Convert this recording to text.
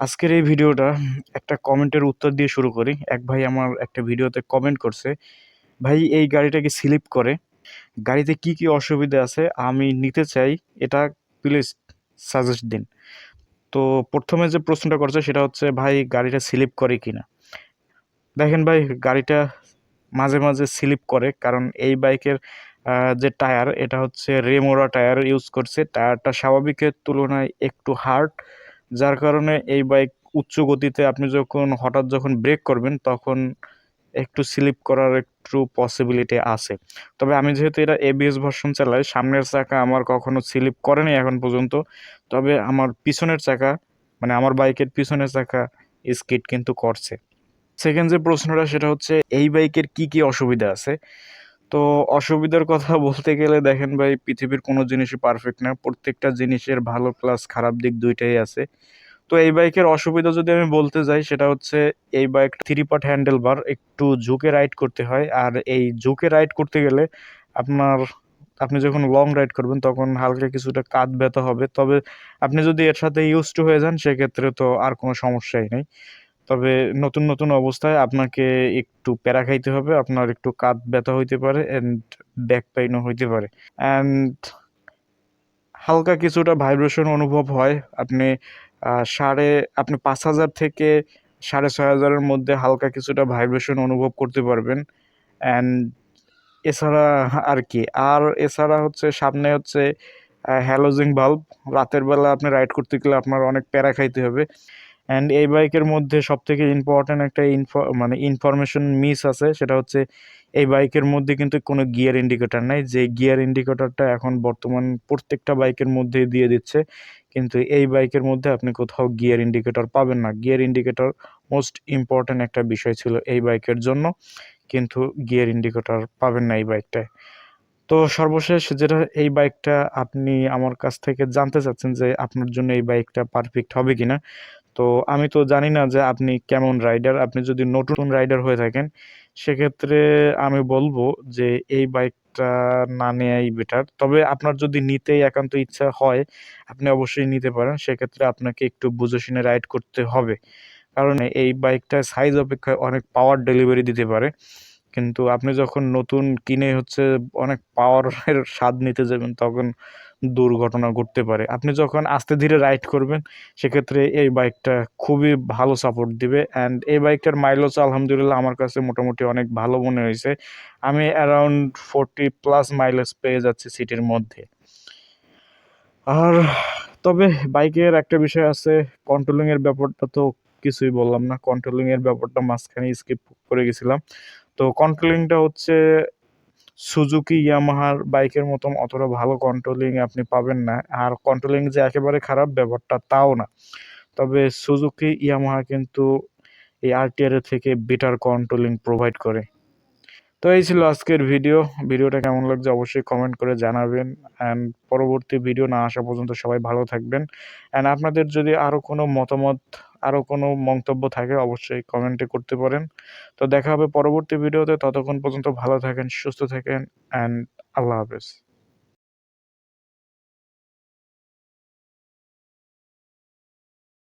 আজকের এই ভিডিওটা একটা কমেন্টের উত্তর দিয়ে শুরু করি। এক ভাই আমার একটা ভিডিওতে কমেন্ট করছে, ভাই, এই গাড়িটা কি স্লিপ করে, গাড়িতে কি কি অসুবিধা আছে? আমি নিতে চাই, এটা প্লিজ সাজেস্ট দিন। তো প্রথমে যে প্রশ্নটা করছে সেটা হচ্ছে, ভাই, গাড়িটা স্লিপ করে কি না দেখেন ভাই, গাড়িটা মাঝে মাঝে স্লিপ করে, কারণ এই বাইকের যে টায়ার, এটা হচ্ছে রেমোরা টায়ার ইউজ করছে। টায়ারটা স্বাভাবিকের তুলনায় একটু হার্ড। যার কারণে এই বাইক উচ্চ গতিতে আপনি যখন হঠাৎ যখন ব্রেক করবেন, তখন একটু স্লিপ করার একটু পসিবিলিটি আছে। তবে আমি যেহেতু এটা এবিএস ভার্সন চালাই, সামনের চাকা আমার কখনো স্লিপ করেনি এখন পর্যন্ত। তবে আমার পিছনের চাকা মানে আমার বাইকের পিছনের চাকা স্কিড কিন্তু করছে। সেকেন্ড যে প্রশ্নটা, সেটা হচ্ছে, এই বাইকের কি কি অসুবিধা আছে? তো অসুবিধার কথা বলতে গেলে দেখেন ভাই, পৃথিবীর কোনো জিনিসই পারফেক্ট না। প্রত্যেকটা জিনিসের ভালো প্লাস খারাপ দিক দুইটাই আছে। তো এই বাইকের অসুবিধা যদি আমি বলতে যাই, সেটা হচ্ছে এই bike three part handle bar একটু ঝুঁকে রাইড করতে হয়। আর এই ঝুঁকে রাইড করতে গেলে আপনার, আপনি যখন লং রাইড করবেন, তখন হালকা কিছুটা কাঁধ ব্যথা হবে। তবে আপনি যদি এর সাথে ইউজ টু হয়ে যান, সেক্ষেত্রে তো আর কোনো সমস্যাই নেই। তবে নতুন নতুন অবস্থায় আপনাকে একটু প্যারা খাইতে হবে, আপনার একটু কাঁধ ব্যথা হইতে পারে অ্যান্ড ব্যাক পেইনও হইতে পারে। অ্যান্ড হালকা কিছুটা ভাইব্রেশন অনুভব হয়। আপনি সাড়ে, আপনি পাঁচ হাজার থেকে সাড়ে ছয় হাজারের মধ্যে হালকা কিছুটা ভাইব্রেশন অনুভব করতে পারবেন। অ্যান্ড এছাড়া আর কি, আর এছাড়া হচ্ছে সামনে হচ্ছে হ্যালোজিং বাল্ব রাতের বেলা আপনি রাইড করতে গেলে আপনার অনেক প্যারা খাইতে হবে। অ্যান্ড এই বাইকের মধ্যে সবথেকে ইম্পর্ট্যান্ট একটা ইনফো মানে ইনফরমেশন মিস আছে, সেটা হচ্ছে এই বাইকের মধ্যে কিন্তু কোনো গিয়ার ইন্ডিকেটার নাই। যে গিয়ার ইন্ডিকেটারটা এখন বর্তমান প্রত্যেকটা বাইকের মধ্যে দিয়ে দিচ্ছে, কিন্তু এই বাইকের মধ্যে আপনি কোথাও গিয়ার ইন্ডিকেটর পাবেন না। গিয়ার ইন্ডিকেটর মোস্ট ইম্পর্ট্যান্ট একটা বিষয় ছিল এই বাইকের জন্য, কিন্তু গিয়ার ইন্ডিকেটর পাবেন না এই বাইকটায়। তো সর্বশেষ যেটা এই বাইকটা আপনি আমার কাছ থেকে জানতে চাচ্ছেন যে আপনার জন্য এই বাইকটা পারফেক্ট হবে কিনা তো আমি তো জানি না যে আপনি কেমন রাইডার আপনি যদি নতুন রাইডার হয়ে থাকেন, সেক্ষেত্রে আমি বলব যে এই বাইকটা না নেয়াই বেটার তবে আপনার যদি নিতেই একান্ত ইচ্ছা হয়, আপনি অবশ্যই নিতে পারেন। সেক্ষেত্রে আপনাকে একটু বুঝে শুনে রাইড করতে হবে। কারণ এই বাইকটা সাইজ অপেক্ষায় অনেক পাওয়ার ডেলিভারি দিতে পারে। কিন্তু আপনি যখন নতুন কিনে হচ্ছে অনেক পাওয়ারের স্বাদ নিতে যাবেন, তখন দুর্ঘটনা ঘটতে পারে। আপনি যখন আস্তে ধীরে রাইড করবেন, সেক্ষেত্রে এই বাইকটা খুবই ভালো সাপোর্ট দিবে অ্যান্ড এই বাইকটার মাইলেজ আলহামদুলিল্লাহ আমার কাছে মোটামুটি অনেক ভালো মনে হয়েছে। আমি অ্যারাউন্ড ফোরটি প্লাস মাইলেজ পেয়ে যাচ্ছি সিটির মধ্যে। আর তবে বাইকের একটা বিষয় আছে কন্ট্রোলিংয়ের ব্যাপারটা তো কিছুই বললাম না। কন্ট্রোলিংয়ের ব্যাপারটা মাঝখানে স্কিপ করে গেছিলাম। তো কন্ট্রোলিংটা হচ্ছে সুজুকি ইয়ামাহার বাইকের মতন অতটা ভালো কন্ট্রোলিং আপনি পাবেন না। আর কন্ট্রোলিং যে একেবারে খারাপ ব্যাপারটা, তাও না। তবে সুজুকি ইয়ামাহা কিন্তু এই আরটিআর থেকে বেটার কন্ট্রোলিং প্রোভাইড করে। তো এই ছিল আজকের ভিডিও ভিডিওটা কেমন লাগছে অবশ্যই কমেন্ট করে জানাবেন। অ্যান্ড পরবর্তী ভিডিও না আসা পর্যন্ত সবাই ভালো থাকবেন। অ্যান্ড আপনাদের যদি আরও কোনো মতামত আরও কোনো মন্তব্য থাকে অবশ্যই কমেন্টে করতে পারেন। তো দেখা হবে পরবর্তী ভিডিওতে ততক্ষণ পর্যন্ত ভালো থাকেন, সুস্থ থাকেন অ্যান্ড আল্লাহ হাফেজ।